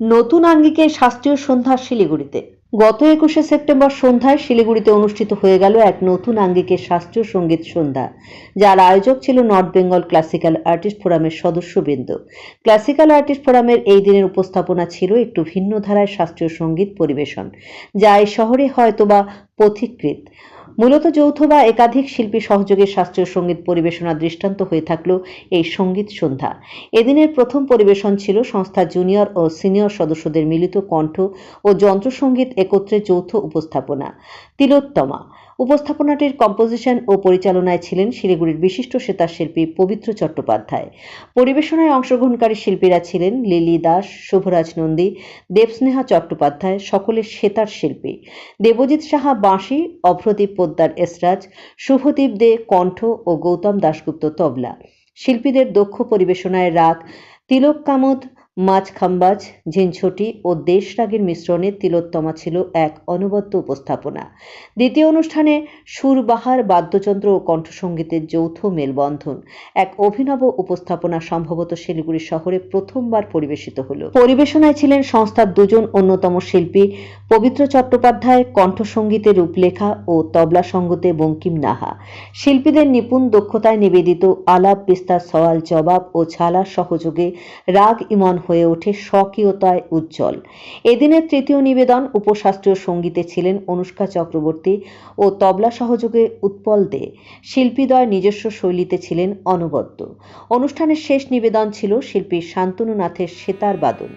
নতুন আঙ্গিকে শাস্ত্রীয় সন্ধ্যা শিলিগুড়িতে। গত একুশে সেপ্টেম্বর সন্ধ্যায় শিলিগুড়িতে অনুষ্ঠিত হয়ে গেল এক নতুন আঙ্গিকের শাস্ত্রীয় সংগীত সন্ধ্যা, যার আয়োজক ছিল নর্থ বেঙ্গল ক্লাসিক্যাল আর্টিস্ট ফোরামের সদস্যবৃন্দ। ক্লাসিক্যাল আর্টিস্ট ফোরামের এই দিনের উপস্থাপনা ছিল একটু ভিন্ন ধারায় শাস্ত্রীয় সংগীত পরিবেশন, যা এই শহরে হয়তোবা পথিকৃত মূলত যৌথ বা একাধিক শিল্পী সহযোগে শাস্ত্রীয় সংগীত পরিবেশনা দৃষ্টান্ত হয়ে থাকল এই সংগীত সন্ধ্যা। এদিনের প্রথম পরিবেশন ছিল সংস্থার জুনিয়র ও সিনিয়র সদস্যদের মিলিত কণ্ঠ ও যন্ত্রসঙ্গীত একত্রে যৌথ উপস্থাপনা। তিলোত্তমা উপস্থাপনাটির কম্পোজিশন ও পরিচালনায় ছিলেন শিলিগুড়ির বিশিষ্ট সেতার শিল্পী পবিত্র চট্টোপাধ্যায়। পরিবেশনায় অংশগ্রহণকারী শিল্পীরা ছিলেন লিলি দাস, শুভরাজ নন্দী, দেবস্নেহা চট্টোপাধ্যায়, সকলের সেতার শিল্পী দেবজিৎ সাহা বাঁশি, অভ্রদীপ পোদ্দার এসরাজ, শুভদীপ দে, কণ্ঠ ও গৌতম দাশগুপ্ত তবলা। শিল্পীদের দক্ষ পরিবেশনায় রাগ, তিলক কামদ মাছ খাম্বাজ ঝিনছটি ও দেশরাগের মিশ্রণে তিলোত্তমা ছিল এক অনবদ্য উপস্থাপনা। দ্বিতীয় অনুষ্ঠানে সুরবাহার, বাদ্যযন্ত্র ও কণ্ঠসঙ্গীতের যৌথ মেলবন্ধন। এক অভিনব উপস্থাপনা সম্ভবত শিলিগুড়ি শহরে প্রথমবার পরিবেশিত হলো। পরিবেশনায় ছিলেন সংস্থার দুজন অন্যতম শিল্পী পবিত্র চট্টোপাধ্যায়, কণ্ঠসঙ্গীতে রূপলেখা ও তবলা সঙ্গতে বঙ্কিম নাহা। শিল্পীদের নিপুণ দক্ষতায় নিবেদিত আলাপ বিস্তার সওয়াল জবাব ও ছালা সহযোগে রাগ ইমন হয়ে ওঠে স্বকীয়তায় উজ্জ্বল। এদিনের তৃতীয় নিবেদন উপশাস্ত্রীয় সঙ্গীতে ছিলেন অনুষ্কা চক্রবর্তী ও তবলা সহযোগে উৎপল দে। শিল্পীদ্বয় নিজস্ব শৈলীতে ছিলেন অনবদ্য। অনুষ্ঠানের শেষ নিবেদন ছিল শিল্পী শান্তনুনাথের সেতার বাদন।